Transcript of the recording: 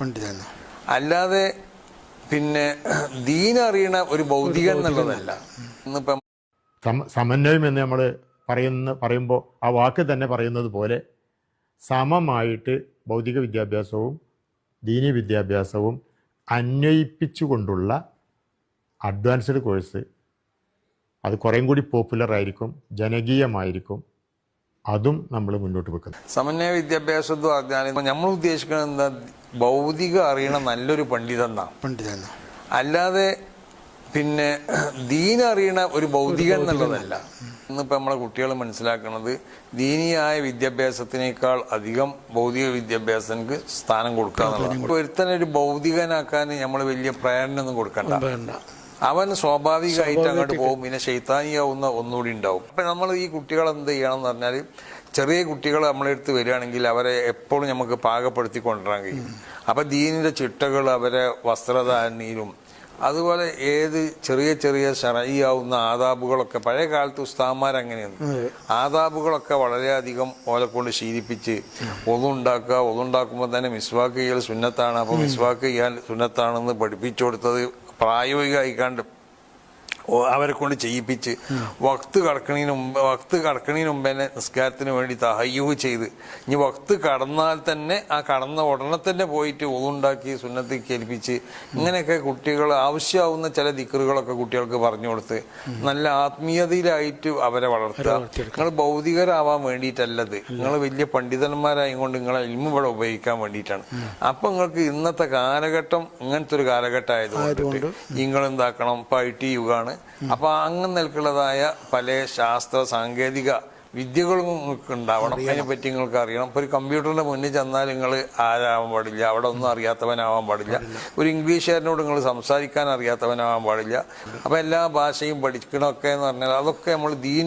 പണ്ഡിതൻ. അല്ലാതെ പിന്നെ ദീൻ അറിയണ ഒരു ഭൗതികൻ എന്നുള്ളതല്ല. ഇന്നിപ്പം സമന്വയം എന്ന് നമ്മൾ പറയുന്ന പറയുമ്പോൾ ആ വാക്ക് തന്നെ പറയുന്നത് പോലെ സമമായിട്ട് ഭൗതിക വിദ്യാഭ്യാസവും ദീനി വിദ്യാഭ്യാസവും അന്വയിപ്പിച്ചുകൊണ്ടുള്ള അഡ്വാൻസ്ഡ് കോഴ്സ് അത് കുറേം കൂടി പോപ്പുലർ ആയിരിക്കും ജനകീയമായിരിക്കും. അതും നമ്മൾ മുന്നോട്ട് വെക്കുന്നത് സമന്വയ വിദ്യാഭ്യാസം എന്ന് പറഞ്ഞാൽ നമ്മൾ ഉദ്ദേശിക്കുന്നത് എന്താ? ഭൗതിക അറിയണ നല്ലൊരു പണ്ഡിതന്നാ. പണ്ഡിത അല്ലാതെ പിന്നെ ദീൻ അറിയണ ഒരു ഭൗതികൻ എന്നുള്ളതല്ല. ഇന്നിപ്പോ നമ്മളെ കുട്ടികൾ മനസ്സിലാക്കുന്നത് ദീനിയായ വിദ്യാഭ്യാസത്തിനേക്കാൾ അധികം ഭൗതിക വിദ്യാഭ്യാസത്തിന് സ്ഥാനം കൊടുക്കുക എന്നുള്ളതാണ്. ഒരുത്തനെ ഒരു ഭൗതികനാക്കാൻ നമ്മൾ വലിയ പ്രേരണയൊന്നും കൊടുക്കണ്ട. അവൻ സ്വാഭാവികമായിട്ട് അങ്ങോട്ട് പോകും. പിന്നെ ശൈത്താനിയാവുന്ന ഒന്നുകൂടി ഉണ്ടാവും. അപ്പൊ നമ്മൾ ഈ കുട്ടികൾ എന്ത് ചെയ്യണം എന്ന് പറഞ്ഞാൽ ചെറിയ കുട്ടികൾ നമ്മളെ അടുത്ത് വരികയാണെങ്കിൽ അവരെ എപ്പോഴും നമുക്ക് പാകപ്പെടുത്തി കൊണ്ടുവരാൻ കഴിയും. അപ്പം ദീനിന്റെ ചിട്ടകൾ അവരെ വസ്ത്രധാരണയിലും അതുപോലെ ഏത് ചെറിയ ചെറിയ ശറയിയാവുന്ന ആദാബുകളൊക്കെ പഴയ കാലത്ത് ഉസ്താന്മാർ അങ്ങനെയാണ് ആദാബുകളൊക്കെ വളരെയധികം ഓലെ കൊണ്ട് ശീലിപ്പിച്ച് ഒന്നുണ്ടാക്കുക ഒന്നുണ്ടാക്കുമ്പോൾ തന്നെ മിസ്വാക്ക് ചെയ്യൽ സുന്നത്താണ്. അപ്പോൾ മിസ്വാക്ക് ചെയ്യാൻ സുന്നത്താണെന്ന് പഠിപ്പിച്ചു കൊടുത്തത് പ്രായോഗികമായിക്കാണ്ട് അവരെ കൊണ്ട് ചെയ്യിപ്പിച്ച് വക്ത് കടക്കണതിന് മുമ്പ് വക്ത് കടക്കണതിന് മുമ്പ് തന്നെ നിസ്കാരത്തിന് വേണ്ടി തഹയ്യൂ ചെയ്ത്. ഇനി വക്ത് കടന്നാൽ തന്നെ ആ കടന്ന ഉടനെ തന്നെ പോയിട്ട് ഒതുണ്ടാക്കി സുന്നത്തിൽ കേൾപ്പിച്ച് ഇങ്ങനെയൊക്കെ കുട്ടികൾ ആവശ്യമാവുന്ന ചില ദിക്കറുകളൊക്കെ കുട്ടികൾക്ക് പറഞ്ഞു കൊടുത്ത് നല്ല ആത്മീയതയിലായിട്ട് അവരെ വളർത്തുക. നിങ്ങൾ ഭൗതികരാവാൻ വേണ്ടിയിട്ടല്ലത്. നിങ്ങൾ വലിയ പണ്ഡിതന്മാരായതുകൊണ്ട് നിങ്ങളെ ഇൽമ ഇവിടെ ഉപയോഗിക്കാൻ വേണ്ടിയിട്ടാണ്. അപ്പൊ നിങ്ങൾക്ക് ഇന്നത്തെ കാലഘട്ടം ഇങ്ങനത്തെ ഒരു കാലഘട്ടം ആയതുകൊണ്ട് നിങ്ങൾ എന്താക്കണം ഇപ്പൊ ഐ ടി യുഗാണ്. അപ്പൊ അങ്ങ് നിൽക്കുള്ളതായ പല ശാസ്ത്ര സാങ്കേതിക വിദ്യകളും നിങ്ങൾക്ക് ഉണ്ടാവണം അതിനെ പറ്റി നിങ്ങൾക്ക് അറിയണം. ഇപ്പൊ ഒരു കമ്പ്യൂട്ടറിന്റെ മുന്നിൽ ചെന്നാൽ നിങ്ങൾ ആരാവാൻ പാടില്ല. അവിടെ ഒന്നും അറിയാത്തവനാവാൻ പാടില്ല. ഒരു ഇംഗ്ലീഷുകാരനോട് നിങ്ങൾ സംസാരിക്കാൻ അറിയാത്തവനാവാൻ പാടില്ല. അപ്പൊ എല്ലാ ഭാഷയും പഠിക്കണമൊക്കെ എന്ന് പറഞ്ഞാൽ അതൊക്കെ നമ്മൾ ദീൻ